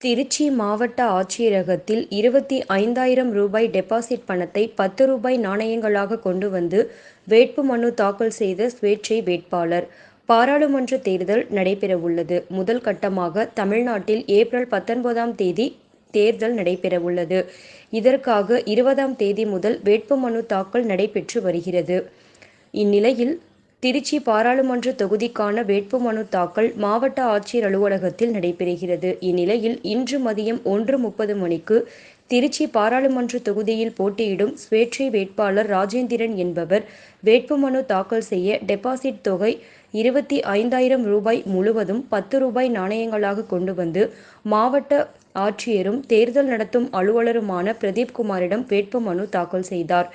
திருச்சி மாவட்ட ஆட்சியரகத்தில் இருபத்தி ஐந்தாயிரம் ரூபாய் டெபாசிட் பணத்தை பத்து ரூபாய் நாணயங்களாக கொண்டு வந்து வேட்புமனு தாக்கல் செய்த சுயேட்சை வேட்பாளர். பாராளுமன்ற தேர்தல் நடைபெறவுள்ளது. முதல் கட்டமாக தமிழ்நாட்டில் ஏப்ரல் பத்தொன்பதாம் தேதி தேர்தல் நடைபெறவுள்ளது. இதற்காக இருபதாம் தேதி முதல் வேட்புமனு தாக்கல் நடைபெற்று வருகிறது. இந்நிலையில் திருச்சி பாராளுமன்ற தொகுதிக்கான வேட்புமனு தாக்கல் மாவட்ட ஆட்சியர் அலுவலகத்தில் நடைபெறுகிறது. இந்நிலையில் இன்று மதியம் ஒன்று முப்பது மணிக்கு திருச்சி பாராளுமன்ற தொகுதியில் போட்டியிடும் சுயேட்சை வேட்பாளர் ராஜேந்திரன் என்பவர் வேட்புமனு தாக்கல் செய்ய டெபாசிட் தொகை இருபத்தி ஐந்தாயிரம் ரூபாய் முழுவதும் பத்து ரூபாய் நாணயங்களாக கொண்டு வந்து மாவட்ட ஆட்சியரும் தேர்தல் நடத்தும் அலுவலருமான பிரதீப் குமாரிடம் வேட்புமனு தாக்கல் செய்தார்.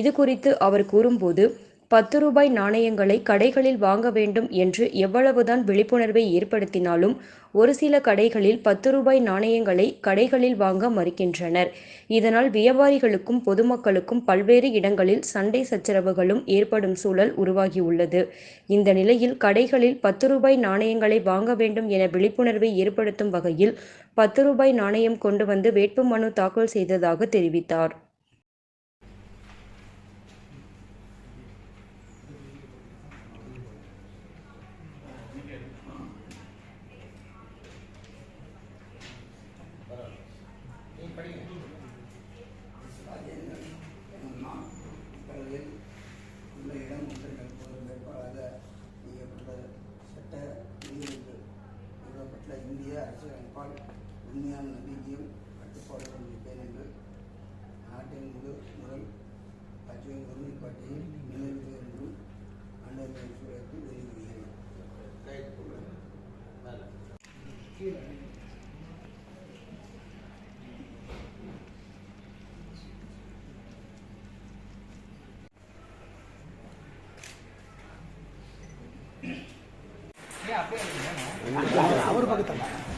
இது குறித்து அவர் கூறும்போது பத்து ரூபாய் நாணயங்களை கடைகளில் வாங்க வேண்டும் என்று எவ்வளவுதான் விழிப்புணர்வை ஏற்படுத்தினாலும் ஒரு சில கடைகளில் பத்து ரூபாய் நாணயங்களை கடைகளில் வாங்க மறுக்கின்றனர். இதனால் வியாபாரிகளுக்கும் பொதுமக்களுக்கும் பல்வேறு இடங்களில் சண்டை சச்சரவுகளும் ஏற்படும் சூழல் உருவாகியுள்ளது. இந்த நிலையில் கடைகளில் பத்து ரூபாய் நாணயங்களை வாங்க வேண்டும் என விழிப்புணர்வை ஏற்படுத்தும் வகையில் பத்து ரூபாய் நாணயம் கொண்டு வந்து வேட்புமனு தாக்கல் செய்ததாக தெரிவித்தார். அரசியலமைப்பால் உண்மையான நம்பிக்கையும் கட்டுப்பாடு கொண்டிருப்பேன் என்று நாட்டின் முழு முதல் கட்சியின் ஒருமைப்பாட்டையும் நிலைவிடுவேன் என்றும் அண்டர் சூழலுக்கு வெளியிடுகிறேன். அவர் பக்கத்தில்.